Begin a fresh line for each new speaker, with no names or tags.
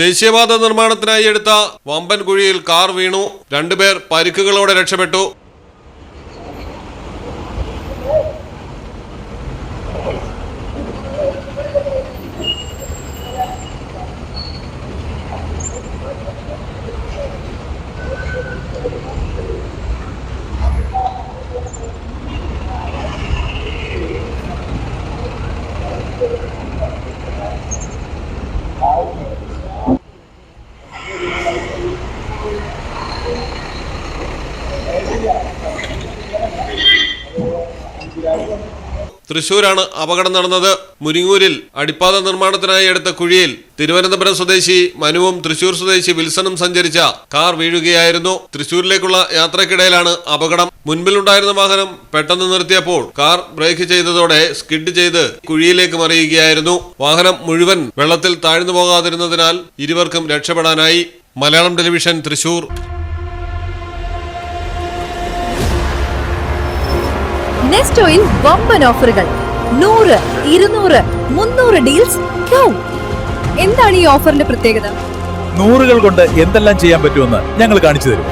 ദേശീയപാത നിർമ്മാണത്തിനായി എടുത്ത വമ്പൻ കുഴിയിൽ കാർ വീണു. രണ്ടുപേർ പരിക്കുകളോടെ രക്ഷപ്പെട്ടു. തൃശൂരാണ് അപകടം നടന്നത്. മുരിങ്ങൂരിൽ അടിപ്പാത നിർമ്മാണത്തിനായി എടുത്ത കുഴിയിൽ തിരുവനന്തപുരം സ്വദേശി മനുവും തൃശൂർ സ്വദേശി വിൽസണും സഞ്ചരിച്ച കാർ വീഴുകയായിരുന്നു. തൃശൂരിലേക്കുള്ള യാത്രക്കിടയിലാണ് അപകടം. മുൻപിലുണ്ടായിരുന്ന വാഹനം പെട്ടെന്ന് നിർത്തിയപ്പോൾ കാർ ബ്രേക്ക് ചെയ്തതോടെ സ്കിഡ് ചെയ്ത് കുഴിയിലേക്ക് മറിയുകയായിരുന്നു. വാഹനം മുഴുവൻ വെള്ളത്തിൽ താഴ്ന്നു പോകാതിരുന്നതിനാൽ ഇരുവർക്കും രക്ഷപ്പെടാനായി. മലയാളം ടെലിവിഷൻ തൃശൂർ.
നെസ്റ്റോയിൽ വമ്പൻ ഓഫറുകൾ. നൂറ് ഇരുന്നൂറ് മുന്നൂറ് ഡീൽസ് എന്താണ് ഈ ഓഫറിന്റെ പ്രത്യേകത?
നൂറുകൾ കൊണ്ട് എന്തെല്ലാം ചെയ്യാൻ പറ്റുമെന്ന് ഞങ്ങൾ കാണിച്ചു തരും.